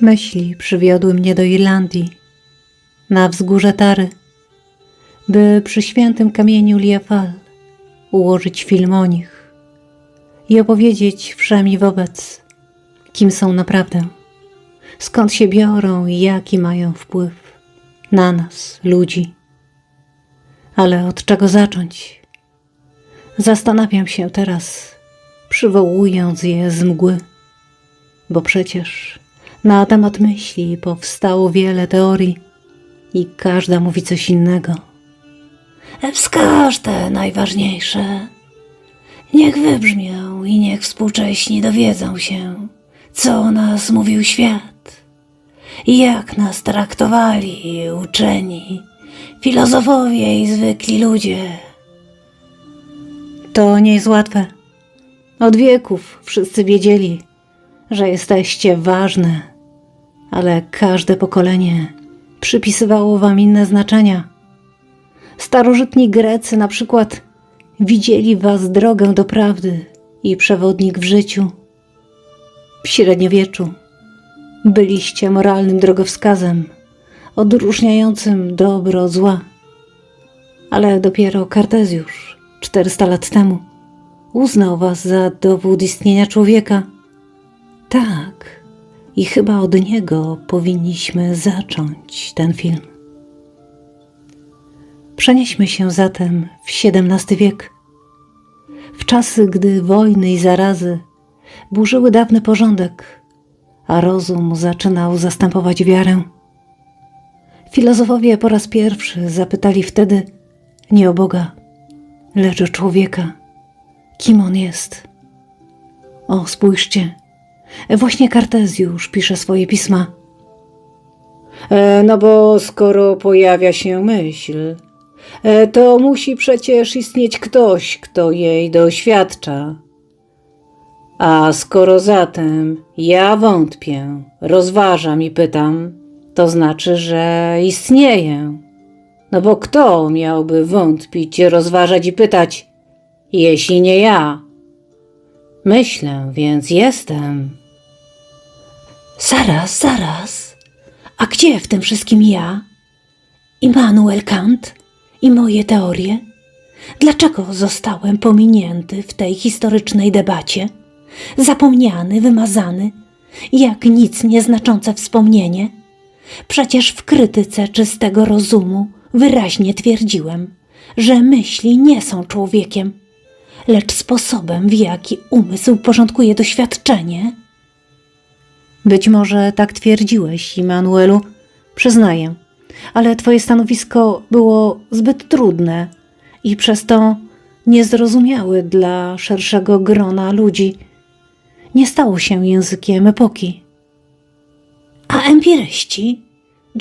Myśli przywiodły mnie do Irlandii, na wzgórze Tary, by przy świętym kamieniu Liefal ułożyć film o nich i opowiedzieć wszemi wobec, kim są naprawdę, skąd się biorą i jaki mają wpływ na nas, ludzi. Ale od czego zacząć? Zastanawiam się teraz, przywołując je z mgły, bo przecież na temat myśli powstało wiele teorii i każda mówi coś innego. Wskaż te najważniejsze. Niech wybrzmią i niech współcześni dowiedzą się, co o nas mówił świat jak nas traktowali uczeni, filozofowie i zwykli ludzie. To nie jest łatwe. Od wieków wszyscy wiedzieli, że jesteście ważne, ale każde pokolenie przypisywało wam inne znaczenia. Starożytni Grecy na przykład widzieli was drogę do prawdy i przewodnik w życiu. W średniowieczu byliście moralnym drogowskazem, odróżniającym dobro od zła. Ale dopiero Kartezjusz 400 lat temu uznał was za dowód istnienia człowieka. Tak, i chyba od niego powinniśmy zacząć ten film. Przenieśmy się zatem w XVII wiek, w czasy, gdy wojny i zarazy burzyły dawny porządek, a rozum zaczynał zastępować wiarę. Filozofowie po raz pierwszy zapytali wtedy nie o Boga, lecz o człowieka, kim on jest. O, spójrzcie, właśnie Kartezjusz pisze swoje pisma. E, no bo skoro pojawia się myśl, e, to musi przecież istnieć ktoś, kto jej doświadcza. A skoro zatem ja wątpię, rozważam i pytam, to znaczy, że istnieję. No bo kto miałby wątpić, rozważać i pytać, jeśli nie ja? Myślę, więc jestem. Zaraz, zaraz. A gdzie w tym wszystkim ja? Immanuel Kant i moje teorie? Dlaczego zostałem pominięty w tej historycznej debacie? Zapomniany, wymazany, jak nic nieznaczące wspomnienie? Przecież w krytyce czystego rozumu wyraźnie twierdziłem, że myśli nie są człowiekiem, lecz sposobem, w jaki umysł porządkuje doświadczenie. Być może tak twierdziłeś, Immanuelu, przyznaję, ale twoje stanowisko było zbyt trudne i przez to niezrozumiałe dla szerszego grona ludzi. Nie stało się językiem epoki. A empiryści?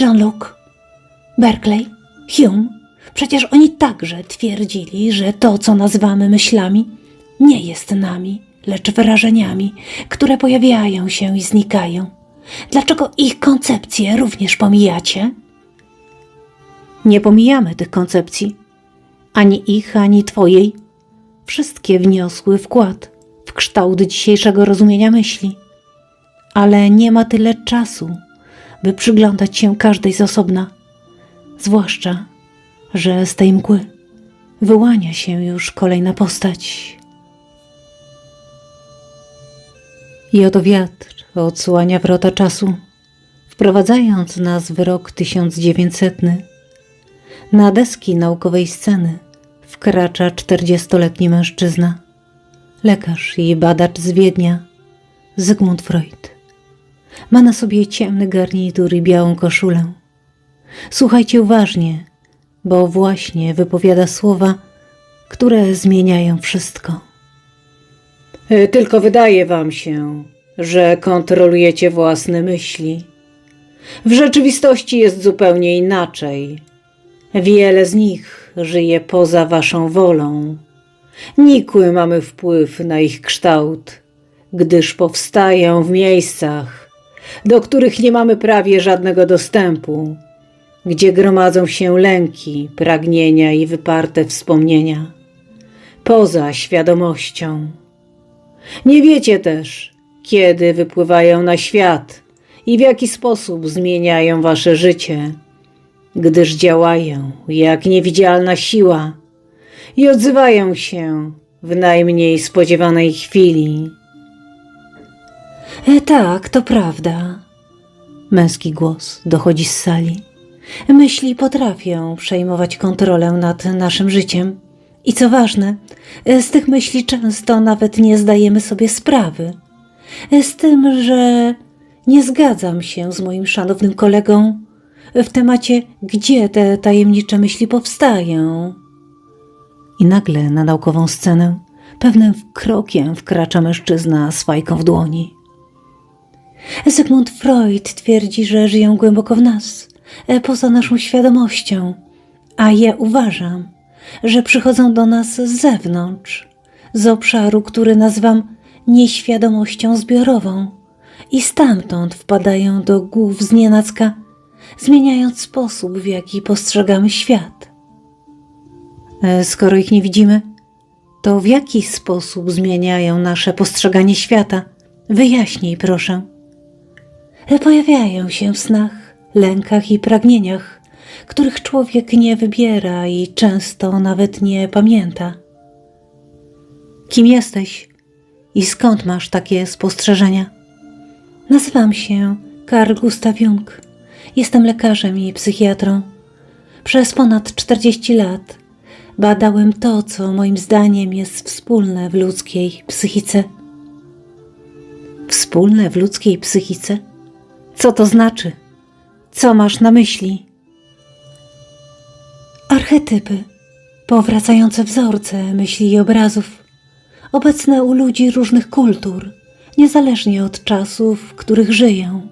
John Locke, Berkeley, Hume, przecież oni także twierdzili, że to, co nazywamy myślami, nie jest nami, lecz wrażeniami, które pojawiają się i znikają. Dlaczego ich koncepcje również pomijacie? Nie pomijamy tych koncepcji, ani ich, ani Twojej. Wszystkie wniosły wkład w kształt dzisiejszego rozumienia myśli, ale nie ma tyle czasu, by przyglądać się każdej z osobna, zwłaszcza, że z tej mgły wyłania się już kolejna postać. I oto wiatr odsłania wrota czasu, wprowadzając nas w rok 1900. Na deski naukowej sceny wkracza 40-letni mężczyzna, lekarz i badacz z Wiednia, Zygmunt Freud. Ma na sobie ciemny garnitur i białą koszulę. Słuchajcie uważnie, bo właśnie wypowiada słowa, które zmieniają wszystko. E, Tylko wydaje wam się, że kontrolujecie własne myśli. W rzeczywistości jest zupełnie inaczej. Wiele z nich żyje poza waszą wolą. Nikły mamy wpływ na ich kształt, gdyż powstają w miejscach, do których nie mamy prawie żadnego dostępu, gdzie gromadzą się lęki, pragnienia i wyparte wspomnienia, poza świadomością. Nie wiecie też, kiedy wypływają na świat i w jaki sposób zmieniają wasze życie, gdyż działają jak niewidzialna siła i odzywają się w najmniej spodziewanej chwili. E, tak, to prawda. Męski głos dochodzi z sali. Myśli potrafią przejmować kontrolę nad naszym życiem. I co ważne, z tych myśli często nawet nie zdajemy sobie sprawy. E, Z tym, że nie zgadzam się z moim szanownym kolegą w temacie, gdzie te tajemnicze myśli powstają. I nagle na naukową scenę pewnym krokiem wkracza mężczyzna z fajką w dłoni. Zygmunt Freud twierdzi, że żyją głęboko w nas, e, poza naszą świadomością, a ja uważam, że przychodzą do nas z zewnątrz, z obszaru, który nazywam nieświadomością zbiorową, i stamtąd wpadają do głów znienacka, zmieniając sposób, w jaki postrzegamy świat. E, Skoro ich nie widzimy, to w jaki sposób zmieniają nasze postrzeganie świata? Wyjaśnij, proszę. Pojawiają się w snach, lękach i pragnieniach, których człowiek nie wybiera i często nawet nie pamięta. Kim jesteś i skąd masz takie spostrzeżenia? Nazywam się Karl Gustav Jung. Jestem lekarzem i psychiatrą. Przez ponad 40 lat badałem to, co moim zdaniem jest wspólne w ludzkiej psychice. Wspólne w ludzkiej psychice? Co to znaczy? Co masz na myśli? Archetypy, powracające wzorce myśli i obrazów, obecne u ludzi różnych kultur, niezależnie od czasów, w których żyją.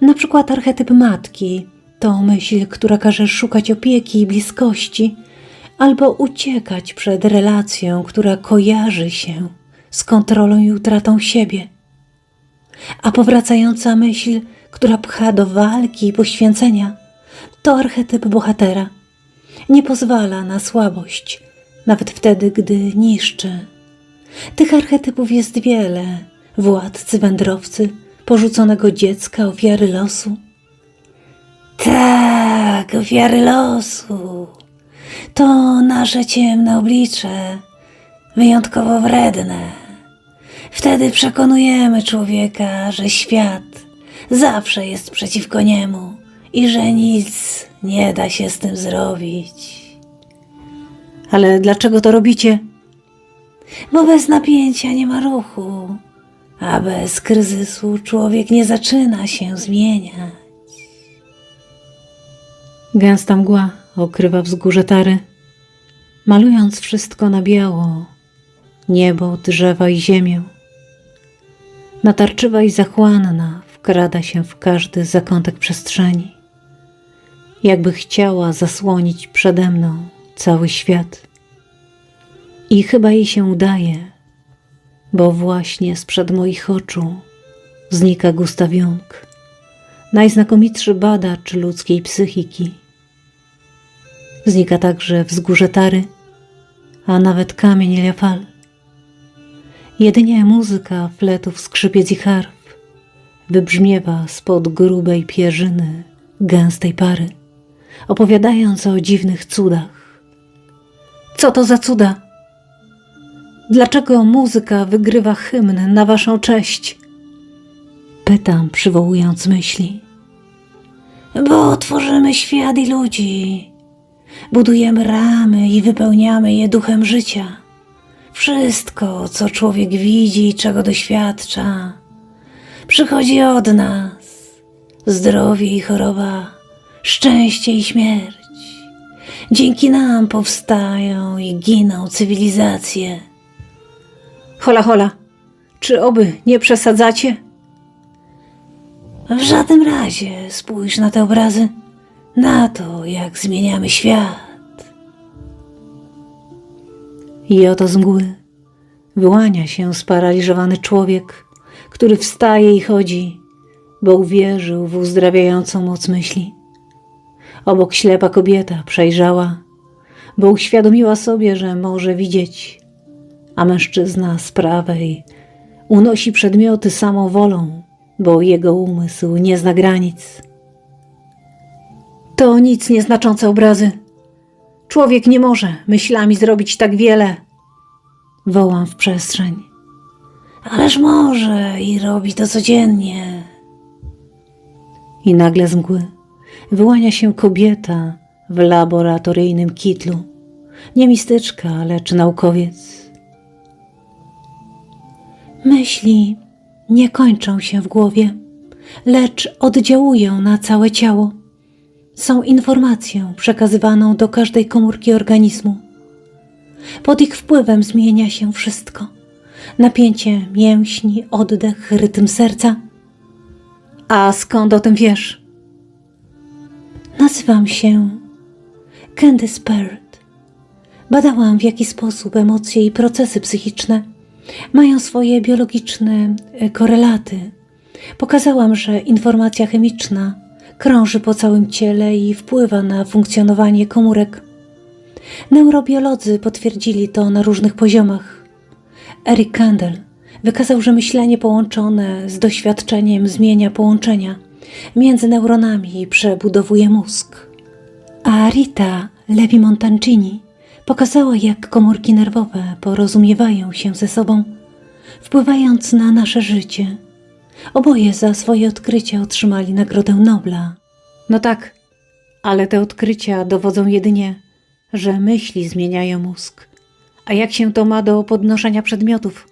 Na przykład archetyp matki to myśl, która każe szukać opieki i bliskości, albo uciekać przed relacją, która kojarzy się z kontrolą i utratą siebie a powracająca myśl, która pcha do walki i poświęcenia, to archetyp bohatera. Nie pozwala na słabość, nawet wtedy, gdy niszczy. Tych archetypów jest wiele: władcy, wędrowcy, porzuconego dziecka, ofiary losu. Tak, ofiary losu. To nasze ciemne oblicze, wyjątkowo wredne. Wtedy przekonujemy człowieka, że świat zawsze jest przeciwko niemu i że nic nie da się z tym zrobić. Ale dlaczego to robicie? Bo bez napięcia nie ma ruchu, a bez kryzysu człowiek nie zaczyna się zmieniać. Gęsta mgła okrywa wzgórze Tary, malując wszystko na biało, niebo, drzewa i ziemię. Natarczywa i zachłanna wkrada się w każdy zakątek przestrzeni, jakby chciała zasłonić przede mną cały świat. I chyba jej się udaje, bo właśnie sprzed moich oczu znika Gustav Jung, najznakomitszy badacz ludzkiej psychiki. Znika także wzgórze Tary, a nawet kamień Eliafal. Jedynie muzyka fletów, skrzypiec i harf wybrzmiewa spod grubej pierzyny gęstej pary, opowiadając o dziwnych cudach. Co to za cuda? Dlaczego muzyka wygrywa hymn na waszą cześć? Pytam, przywołując myśli. Bo tworzymy świat i ludzi. Budujemy ramy i wypełniamy je duchem życia. Wszystko, co człowiek widzi i czego doświadcza, przychodzi od nas. Zdrowie i choroba, szczęście i śmierć. Dzięki nam powstają i giną cywilizacje. Hola, hola, czy oby nie przesadzacie? W żadnym razie spójrz na te obrazy, na to, jak zmieniamy świat. I oto z mgły wyłania się sparaliżowany człowiek, który wstaje i chodzi, bo uwierzył w uzdrawiającą moc myśli. Obok ślepa kobieta przejrzała, bo uświadomiła sobie, że może widzieć, a mężczyzna z prawej unosi przedmioty samą wolą, bo jego umysł nie zna granic. To nic nieznaczące obrazy. Człowiek nie może myślami zrobić tak wiele. Wołam w przestrzeń. Ależ może i robi to codziennie. I nagle z mgły wyłania się kobieta w laboratoryjnym kitlu. Nie mistyczka, lecz naukowiec. Myśli nie kończą się w głowie, lecz oddziałują na całe ciało. Są informacją przekazywaną do każdej komórki organizmu. Pod ich wpływem zmienia się wszystko: napięcie mięśni, oddech, rytm serca. A skąd o tym wiesz? Nazywam się Candice Pert. Badałam, w jaki sposób emocje i procesy psychiczne mają swoje biologiczne e, korelaty. Pokazałam, że informacja chemiczna krąży po całym ciele i wpływa na funkcjonowanie komórek. Neurobiolodzy potwierdzili to na różnych poziomach. Eric Kandel wykazał, że myślenie połączone z doświadczeniem zmienia połączenia między neuronami przebudowuje mózg. A Rita Levi Montancini pokazała, jak komórki nerwowe porozumiewają się ze sobą, wpływając na nasze życie. Oboje za swoje odkrycia otrzymali Nagrodę Nobla. No tak, ale te odkrycia dowodzą jedynie, że myśli zmieniają mózg. A jak się to ma do podnoszenia przedmiotów?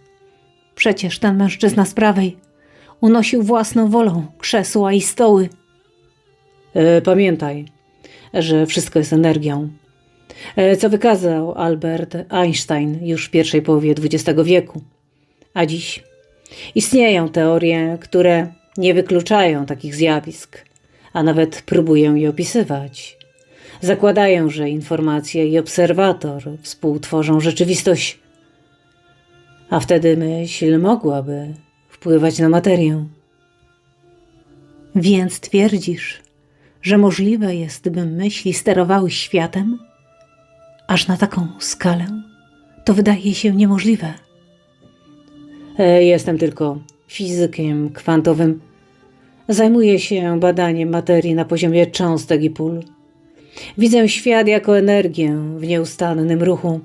Przecież ten mężczyzna z prawej unosił własną wolą krzesła i stoły. E, pamiętaj, że wszystko jest energią. E, co wykazał Albert Einstein już w pierwszej połowie XX wieku. A dziś istnieją teorie, które nie wykluczają takich zjawisk, a nawet próbują je opisywać. Zakładają, że informacje i obserwator współtworzą rzeczywistość, a wtedy myśl mogłaby wpływać na materię. Więc twierdzisz, że możliwe jest, by myśli sterowały światem? Aż na taką skalę? To wydaje się niemożliwe. E, Jestem tylko fizykiem kwantowym. Zajmuję się badaniem materii na poziomie cząstek i pól. Widzę świat jako energię w nieustannym ruchu.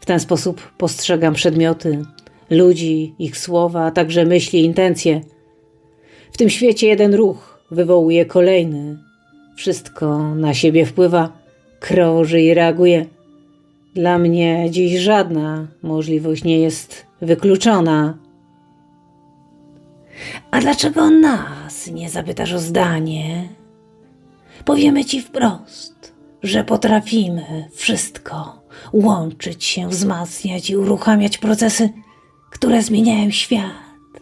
W ten sposób postrzegam przedmioty, ludzi, ich słowa, a także myśli intencje. W tym świecie jeden ruch wywołuje kolejny. Wszystko na siebie wpływa, krąży i reaguje. Dla mnie dziś żadna możliwość nie jest wykluczona. A dlaczego nas nie zapytasz o zdanie? Powiemy ci wprost, że potrafimy wszystko łączyć się, wzmacniać i uruchamiać procesy, które zmieniają świat,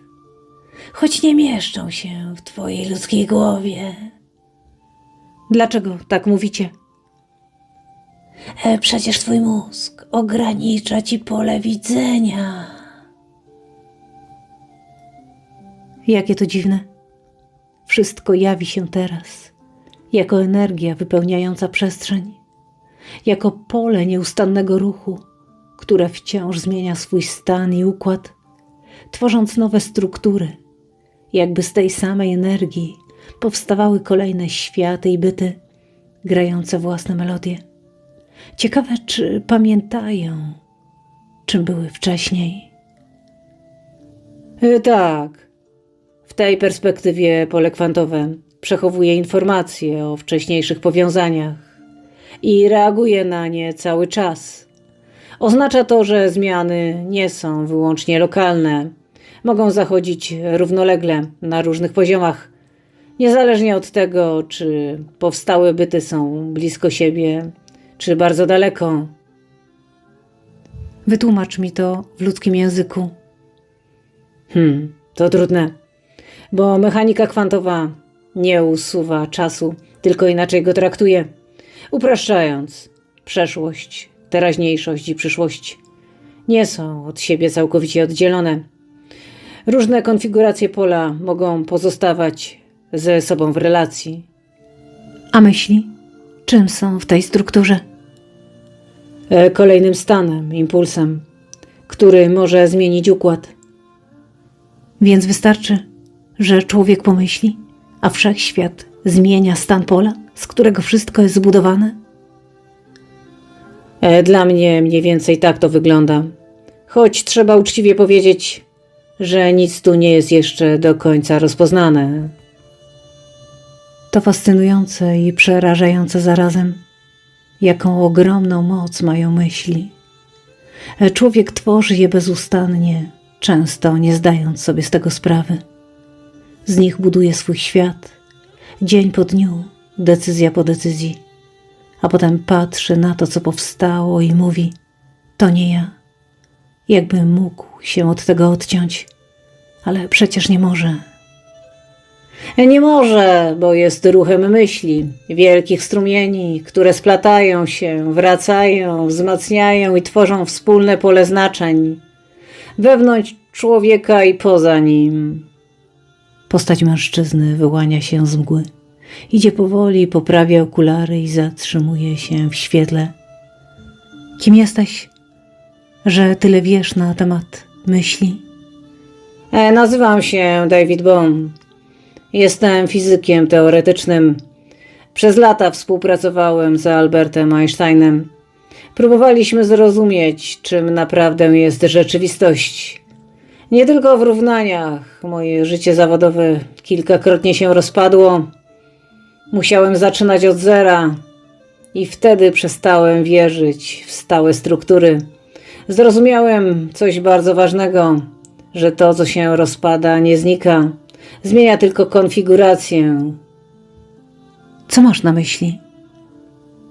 choć nie mieszczą się w twojej ludzkiej głowie. Dlaczego tak mówicie? E, Przecież twój mózg ogranicza ci pole widzenia. Jakie to dziwne. Wszystko jawi się teraz, jako energia wypełniająca przestrzeń, jako pole nieustannego ruchu, które wciąż zmienia swój stan i układ, tworząc nowe struktury, jakby z tej samej energii powstawały kolejne światy i byty, grające własne melodie. Ciekawe, czy pamiętają, czym były wcześniej. tak. W tej perspektywie pole kwantowe przechowuje informacje o wcześniejszych powiązaniach i reaguje na nie cały czas. Oznacza to, że zmiany nie są wyłącznie lokalne, mogą zachodzić równolegle na różnych poziomach, niezależnie od tego, czy powstałe byty są blisko siebie, czy bardzo daleko. Wytłumacz mi to w ludzkim języku. Hmm, to trudne, bo mechanika kwantowa nie usuwa czasu, tylko inaczej go traktuje, upraszczając. Przeszłość, teraźniejszość i przyszłość nie są od siebie całkowicie oddzielone. Różne konfiguracje pola mogą pozostawać ze sobą w relacji. A myśli? Czym są w tej strukturze? E, kolejnym stanem, impulsem, który może zmienić układ. Więc wystarczy, że człowiek pomyśli, a wszechświat zmienia stan pola, z którego wszystko jest zbudowane? E, Dla mnie mniej więcej tak to wygląda. Choć trzeba uczciwie powiedzieć, że nic tu nie jest jeszcze do końca rozpoznane. To fascynujące i przerażające zarazem, jaką ogromną moc mają myśli. E, Człowiek tworzy je bezustannie, często nie zdając sobie z tego sprawy. Z nich buduje swój świat, dzień po dniu, decyzja po decyzji, a potem patrzy na to, co powstało i mówi: To nie ja. Jakby mógł się od tego odciąć, ale przecież nie może. Nie może, bo jest ruchem myśli, wielkich strumieni, które splatają się, wracają, wzmacniają i tworzą wspólne pole znaczeń wewnątrz człowieka i poza nim. Postać mężczyzny wyłania się z mgły. Idzie powoli, poprawia okulary i zatrzymuje się w świetle. Kim jesteś, że tyle wiesz na temat myśli? E, nazywam się David Bone. Jestem fizykiem teoretycznym. Przez lata współpracowałem z Albertem Einsteinem. Próbowaliśmy zrozumieć, czym naprawdę jest rzeczywistość. Nie tylko w równaniach. Moje życie zawodowe kilkakrotnie się rozpadło. Musiałem zaczynać od zera i wtedy przestałem wierzyć w stałe struktury. Zrozumiałem coś bardzo ważnego, że to, co się rozpada, nie znika, zmienia tylko konfigurację. Co masz na myśli?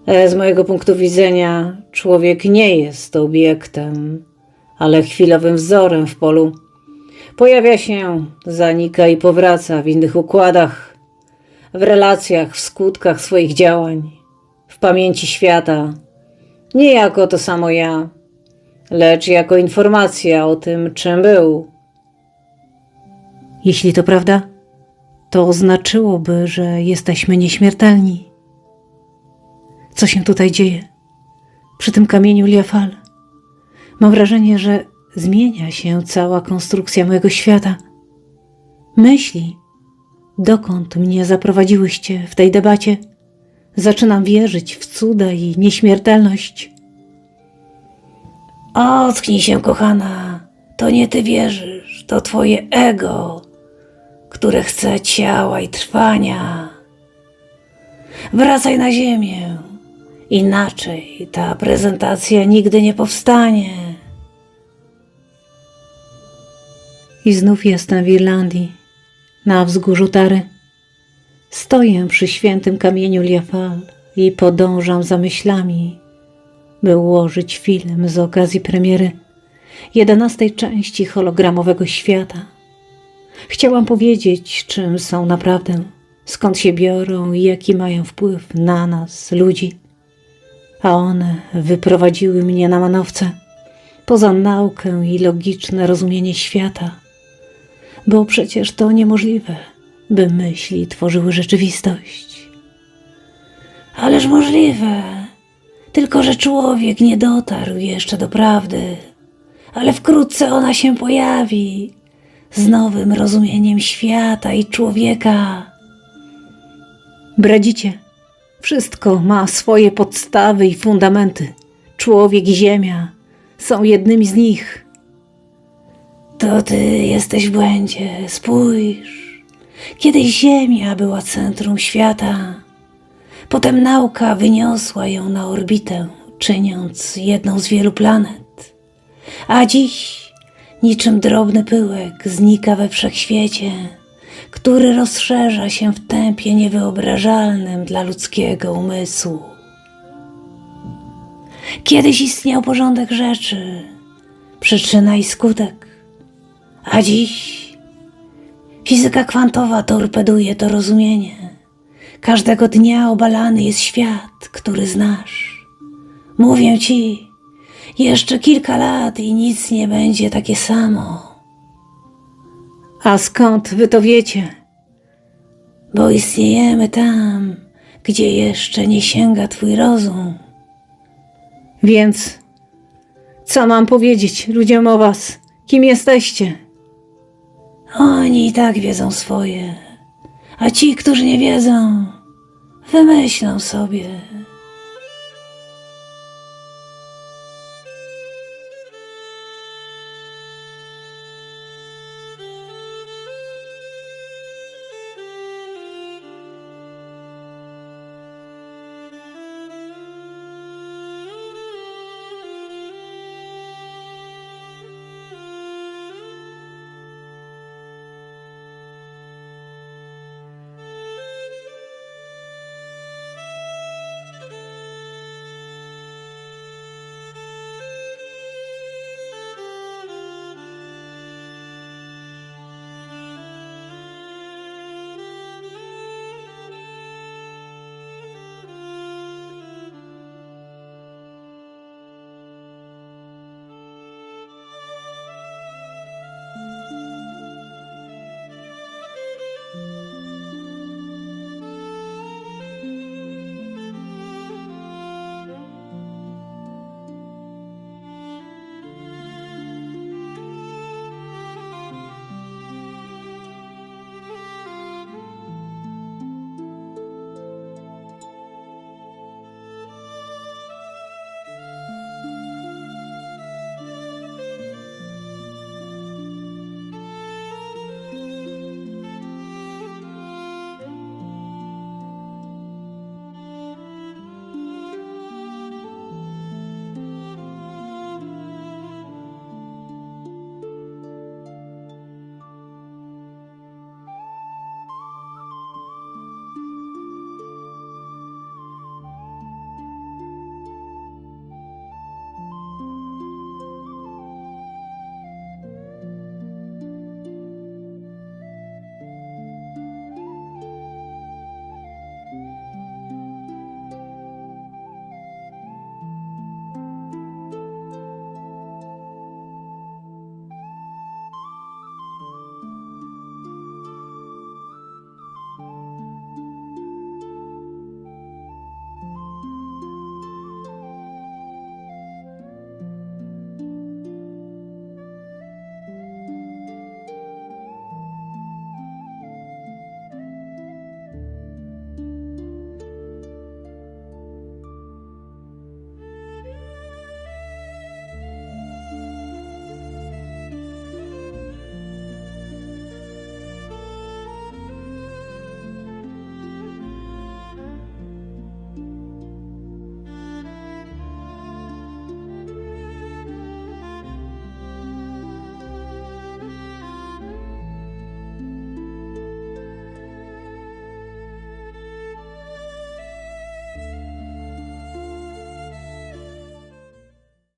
E, Z mojego punktu widzenia, człowiek nie jest obiektem, ale chwilowym wzorem w polu. Pojawia się, zanika i powraca w innych układach, w relacjach, w skutkach swoich działań, w pamięci świata. Nie jako to samo ja, lecz jako informacja o tym, czym był. Jeśli to prawda, to oznaczyłoby, że jesteśmy nieśmiertelni. Co się tutaj dzieje? Przy tym kamieniu Liafal. Mam wrażenie, że zmienia się cała konstrukcja mojego świata. Myśli, dokąd mnie zaprowadziłyście w tej debacie, zaczynam wierzyć w cuda i nieśmiertelność. Ocknij się, kochana. To nie ty wierzysz, to twoje ego, które chce ciała i trwania. Wracaj na ziemię. Inaczej ta prezentacja nigdy nie powstanie. I znów jestem w Irlandii, na wzgórzu Tary. Stoję przy świętym kamieniu Liafal i podążam za myślami, by ułożyć film z okazji premiery jedenastej części hologramowego świata. Chciałam powiedzieć, czym są naprawdę, skąd się biorą i jaki mają wpływ na nas, ludzi. A one wyprowadziły mnie na manowce, poza naukę i logiczne rozumienie świata, bo przecież to niemożliwe, by myśli tworzyły rzeczywistość. Ależ możliwe, tylko że człowiek nie dotarł jeszcze do prawdy, ale wkrótce ona się pojawi z nowym rozumieniem świata i człowieka. Bradzicie, wszystko ma swoje podstawy i fundamenty. Człowiek i ziemia są jednymi z nich. To ty jesteś w błędzie, spójrz. Kiedyś Ziemia była centrum świata. Potem nauka wyniosła ją na orbitę, czyniąc jedną z wielu planet. A dziś, niczym drobny pyłek, znika we wszechświecie, który rozszerza się w tempie niewyobrażalnym dla ludzkiego umysłu. Kiedyś istniał porządek rzeczy, przyczyna i skutek, a dziś fizyka kwantowa torpeduje to rozumienie. Każdego dnia obalany jest świat, który znasz. Mówię ci, jeszcze kilka lat i nic nie będzie takie samo. A skąd wy to wiecie? Bo istniejemy tam, gdzie jeszcze nie sięga twój rozum. Więc co mam powiedzieć ludziom o was? Kim jesteście? Oni i tak wiedzą swoje, a ci, którzy nie wiedzą, wymyślą sobie.